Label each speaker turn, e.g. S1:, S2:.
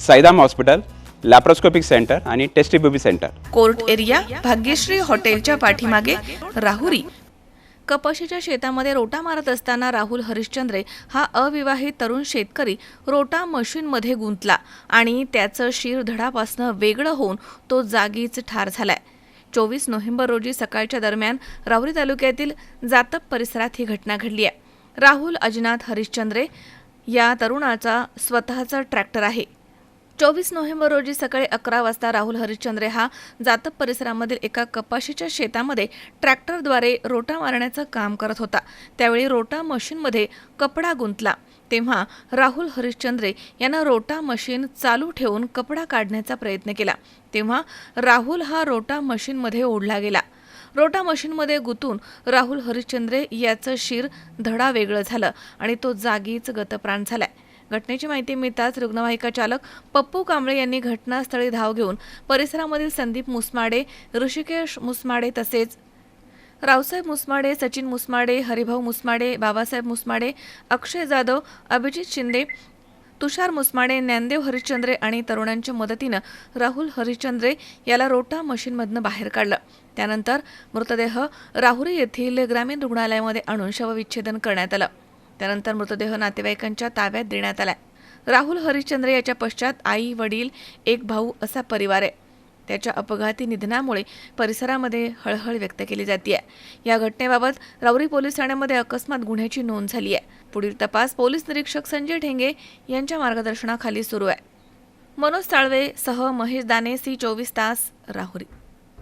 S1: Saidham hospital laparoscopic centre आणि test tube baby centre.
S2: Court area Bhagyashree हॉटेलच्या पाठीमागे राहुरी. कपाशीच्या शेतामध्ये रोटा मारत असताना राहुल हरिश्चंद्रे हा अविवाहित तरुण शेतकरी रोटा मशीनमध्ये गुंतला आणि त्याचं शिर धडापासनं वेगळं होऊन तो जागीच ठार झालाय. चोवीस नोव्हेंबर रोजी सकाळच्या दरम्यान राहुरी तालुक्यातील जातप परिसरात ही घटना घडली आहे. राहुल अजनाथ हरिश्चंद्रे या तरुणाचा स्वतःचा ट्रॅक्टर आहे. चोवीस नोव्हेंबर रोजी सकाळी अकरा वाजता राहुल हरिश्चंद्रे हा जातप परिसरामधील एका कपाशीच्या शेतामध्ये ट्रॅक्टरद्वारे रोटा मारण्याचं काम करत होता. त्यावेळी रोटा मशीनमध्ये कपडा गुंतला. तेव्हा राहुल हरिश्चंद्रे यानं रोटा मशीन चालू ठेवून कपडा काढण्याचा प्रयत्न केला. तेव्हा राहुल हा रोटा मशीनमध्ये ओढला गेला. रोटा मशीनमध्ये गुंतून राहुल हरिश्चंद्रे याचं शिर धडा वेगळं झालं आणि तो जागीच गतप्राण झालाय. घटनेची माहिती मिळताच रुग्णवाहिका चालक पप्पू कांबळे यांनी घटनास्थळी धाव घेऊन परिसरामधील संदीप मुसमाडे ऋषिकेश मुसमाडे तसेच रावसाहेब मुसमाडे सचिन मुसमाडे हरिभाऊ मुसमाडे बाबासाहेब मुसमाडे अक्षय जाधव अभिजित शिंदे तुषार मुसमाडे ज्ञानदेव हरिश्चंद्रे आणि तरुणांच्या मदतीनं राहुल हरिश्चंद्रे याला रोटा मशीनमधनं बाहेर काढलं. त्यानंतर मृतदेह राहुरी येथील ग्रामीण रुग्णालयामध्ये आणून शवविच्छेदन करण्यात आलं. त्यानंतर मृतदेह नातेवाईकांच्या ताब्यात देण्यात आला राहुल हरिश्चंद्र याच्या पश्चात आई वडील एक भाऊ असा परिवार आहे. त्याच्या अपघाती निधनामुळे परिसरामध्ये हळहळ व्यक्त केली जाते या घटनेबाबत राऊरी पोलीस ठाण्यामध्ये अकस्मात गुन्ह्याची नोंद झाली आहे पुढील तपास पोलीस निरीक्षक संजय ठेंगे यांच्या मार्गदर्शनाखाली सुरू आहे. मनोज साळवे सह महेश दाने सी चोवीस तास राहुरी.